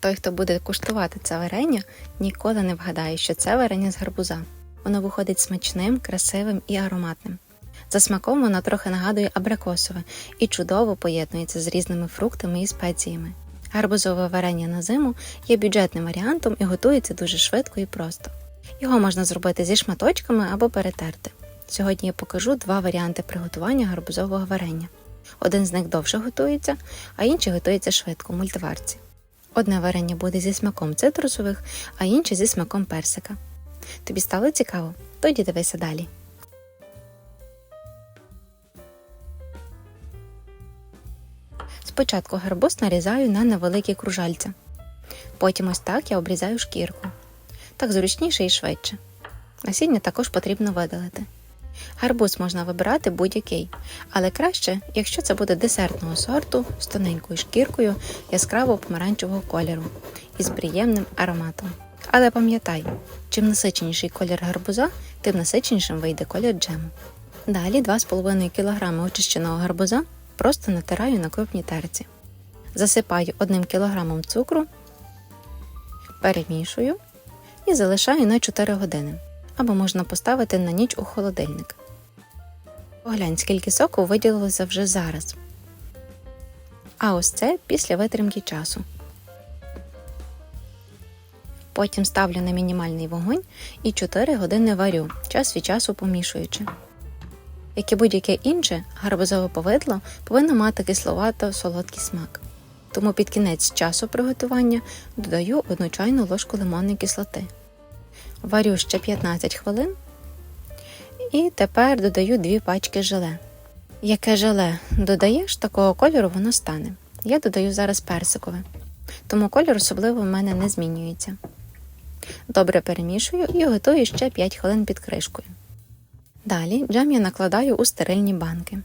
Той, хто буде куштувати це варення, ніколи не вгадає, що це варення з гарбуза. Воно виходить смачним, красивим і ароматним. За смаком воно трохи нагадує абрикосове і чудово поєднується з різними фруктами і спеціями. Гарбузове варення на зиму є бюджетним варіантом і готується дуже швидко і просто. Його можна зробити зі шматочками або перетерти. Сьогодні я покажу два варіанти приготування гарбузового варення. Один з них довше готується, а інший готується швидко в мультиварці. Одне варення буде зі смаком цитрусових, а інше зі смаком персика. Тобі стало цікаво? Тоді дивися далі. Спочатку гарбуз нарізаю на невеликі кружальця. Потім ось так я обрізаю шкірку. Так зручніше і швидше. Насіння також потрібно видалити. Гарбуз можна вибирати будь-який, але краще, якщо це буде десертного сорту з тоненькою шкіркою яскраво помаранчевого кольору і з приємним ароматом. Але пам'ятай, чим насиченіший колір гарбуза, тим насиченішим вийде колір джему. Далі 2,5 кг очищеного гарбуза просто натираю на крупній терці. Засипаю 1 кг цукру, перемішую і залишаю на 4 години. Або можна поставити на ніч у холодильник. Поглянь, скільки соку виділилося вже зараз. А ось це після витримки часу. Потім ставлю на мінімальний вогонь і 4 години варю, час від часу помішуючи. Як і будь-яке інше, гарбузове повидло повинно мати кисловато солодкий смак. Тому під кінець часу приготування додаю одну чайну ложку лимонної кислоти. Варю ще 15 хвилин і тепер додаю 2 пачки желе. Яке желе додаєш, такого кольору воно стане. Я додаю зараз персикове, тому кольор особливо в мене не змінюється. Добре перемішую і готую ще 5 хвилин під кришкою. Далі джем я накладаю у стерильні банки.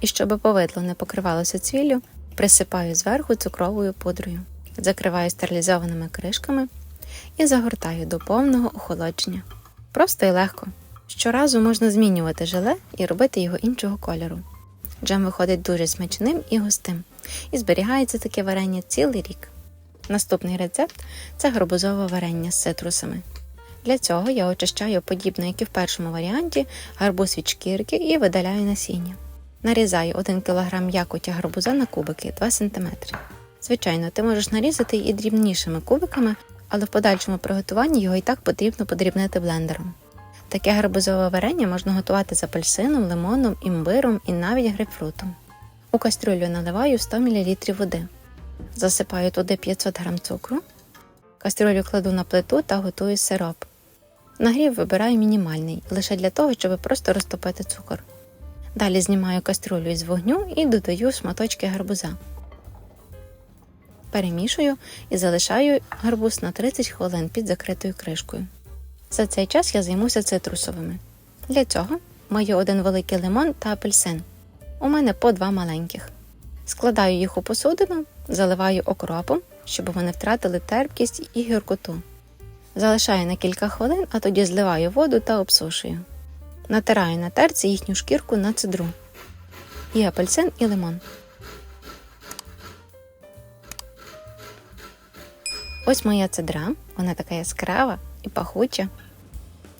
І щоб повидло не покривалося цвіллю, присипаю зверху цукровою пудрою, закриваю стерилізованими кришками і загортаю до повного охолодження. Просто і легко. Щоразу можна змінювати желе і робити його іншого кольору. Джем виходить дуже смачним і густим, і зберігається таке варення цілий рік. Наступний рецепт це гарбузове варення з цитрусами. Для цього я очищаю подібно, як і в першому варіанті, гарбуз від шкірки і видаляю насіння. Нарізаю 1 кг якоті гарбуза на кубики 2 см. Звичайно, ти можеш нарізати і дрібнішими кубиками, але в подальшому приготуванні його і так потрібно подрібнити блендером. Таке гарбузове варення можна готувати з апельсином, лимоном, імбиром і навіть грейпфрутом. У кастрюлю наливаю 100 мл води. Засипаю туди 500 г цукру. Кастрюлю кладу на плиту та готую сироп. Нагрів вибираю мінімальний, лише для того, щоб просто розтопити цукор. Далі знімаю кастрюлю із вогню і додаю шматочки гарбуза. Перемішую і залишаю гарбуз на 30 хвилин під закритою кришкою. За цей час я займуся цитрусовими. Для цього маю один великий лимон та апельсин. У мене по два маленьких. Складаю їх у посудину, заливаю окропом, щоб вони втратили терпкість і гіркоту. Залишаю на кілька хвилин, а тоді зливаю воду та обсушую. Натираю на терці їхню шкірку на цедру. І апельсин, і лимон. Ось моя цедра, вона така яскрава і пахуча.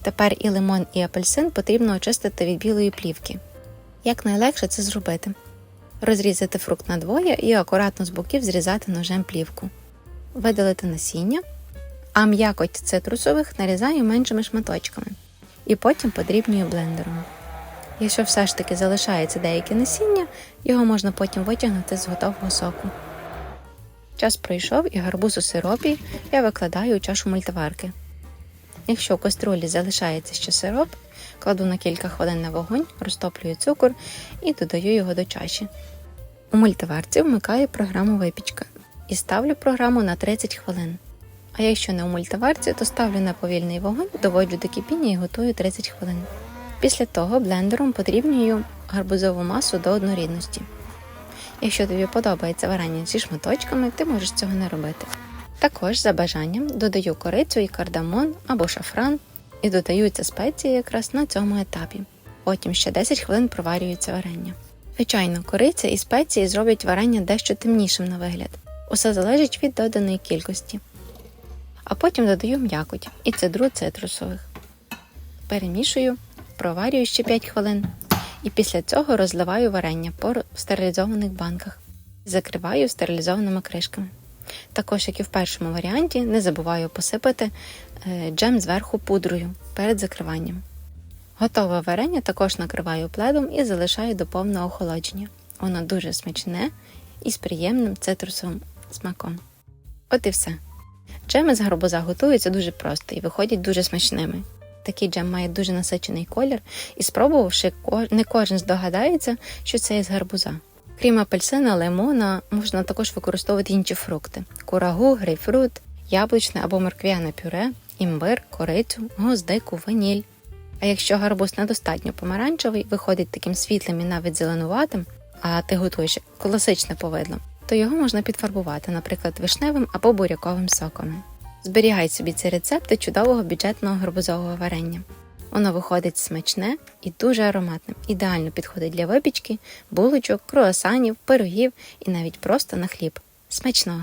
Тепер і лимон, і апельсин потрібно очистити від білої плівки. Як найлегше це зробити? Розрізати фрукт на двоє і акуратно з боків зрізати ножем плівку, видалити насіння, а м'якоть цитрусових нарізаю меншими шматочками і потім подрібнюю блендером. Якщо все ж таки залишається деяке насіння, його можна потім витягнути з готового соку. Час пройшов і гарбуз у сиропі я викладаю у чашу мультиварки. Якщо в каструлі залишається ще сироп, кладу на кілька хвилин на вогонь, розтоплюю цукор і додаю його до чаші. У мультиварці вмикаю програму випічка і ставлю програму на 30 хвилин. А якщо не у мультиварці, то ставлю на повільний вогонь, доводжу до кипіння і готую 30 хвилин. Після того блендером подрібнюю гарбузову масу до однорідності. Якщо тобі подобається варення зі шматочками, ти можеш цього не робити. Також за бажанням додаю корицю і кардамон або шафран і додаються спеції якраз на цьому етапі. Потім ще 10 хвилин проварюється варення. Звичайно, кориця і спеції зроблять варення дещо темнішим на вигляд, Усе залежить від доданої кількості. А потім додаю м'якоть і цедру цитрусових. Перемішую, проварюю ще 5 хвилин. І після цього розливаю варення по стерилізованих банках. Закриваю стерилізованими кришками. Також, як і в першому варіанті, не забуваю посипати е, джем зверху пудрою перед закриванням. Готове варення також накриваю пледом і залишаю до повного охолодження. Воно дуже смачне і з приємним цитрусовим смаком. От і все. Джеми з гарбуза готуються дуже просто і виходять дуже смачними. Такий джем має дуже насичений колір, і спробувавши, не кожен здогадається, що це із гарбуза. Крім апельсина, лимона, можна також використовувати інші фрукти: курагу, грейпфрут, яблучне або морквяне пюре, імбир, корицю, гвоздику, ваніль. А якщо гарбуз недостатньо помаранчевий, виходить таким світлим і навіть зеленуватим, а ти готуєш класичне повидло, то його можна підфарбувати, наприклад, вишневим або буряковим соком. Зберігай собі ці рецепти чудового бюджетного гарбузового варення. Воно виходить смачне і дуже ароматним, ідеально підходить для випічки, булочок, круасанів, пирогів і навіть просто на хліб. Смачного!